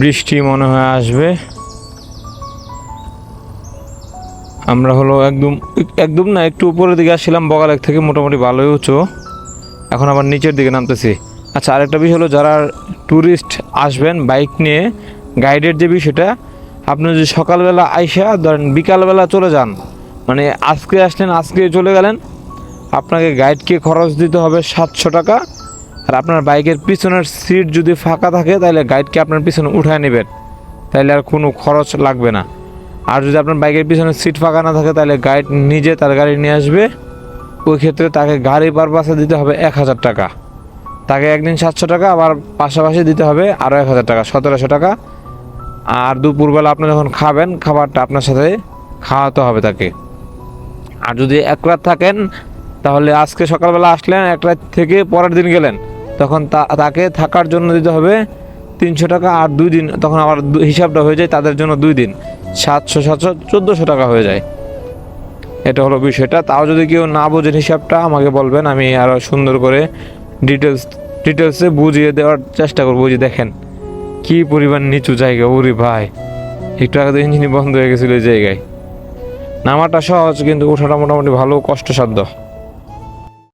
বৃষ্টি মনে হয় আসবে। আমরা হলো একদম একদম না, একটু উপরের দিকে আসছিলাম, বগালেক থেকে মোটামুটি ভালোই উঁচু। এখন আবার নিচের দিকে নামতেছি। আচ্ছা আরেকটা বিষয় হলো, যারা ট্যুরিস্ট আসবেন বাইক নিয়ে গাইডের যে বিষয়টা, আপনি যদি সকালবেলা আইসা, ধরেন বিকালবেলা চলে যান মানে আজকে আসলেন, আজকে চলে গেলেন, আপনাকে গাইডকে খরচ দিতে হবে সাতশো টাকা আর আপনার বাইকের পিছনের সিট যদি ফাঁকা থাকে, তাহলে গাইডকে আপনার পিছনে উঠায় নেবেন। তাহলে আর কোনো খরচ লাগবে না। আর যদি আপনার বাইকের পিছনে সিট ফাঁকা না থাকে, তাহলে গাইড নিজে তার গাড়ি নিয়ে আসবে। ওই ক্ষেত্রে তাকে গাড়ি পারপাসে দিতে হবে এক হাজার টাকা। তাকে একদিন সাতশো টাকা, আবার পাশাপাশি দিতে হবে আরও এক হাজার টাকা, সতেরোশো টাকা। আর দুপুরবেলা আপনি যখন খাবেন, খাবারটা আপনার সাথে খাওয়াতে হবে তাকে। আর যদি এক রাত থাকেন, তাহলে আজকে সকালবেলা আসলেন, এক রাত থেকে পরের দিন গেলেন। তখন তাকে থাকার জন্য দিতে হবে তিনশো টাকা আর দুই দিন, তখন আবার হিসাবটা হয়ে যায় তাদের জন্য দুই দিন। সাতশো সাতশো, চোদ্দোশো টাকা হয়ে যায়। এটা হলো বিষয়টা। তাও যদি কেউ না বোঝেন হিসাবটা, আমাকে বলবেন, আমি আরও সুন্দর করে ডিটেলস ডিটেলসে বুঝিয়ে দেওয়ার চেষ্টা করব। যে দেখেন, কি পরিমাণ নিচু জায়গা। ওরে ভাই, একটু আগে তো বন্ধ হয়ে গেছিল এই জায়গায়। নামাটা সহজ, কিন্তু ওঠাটা মোটামুটি ভালো, কষ্টসাধ্য।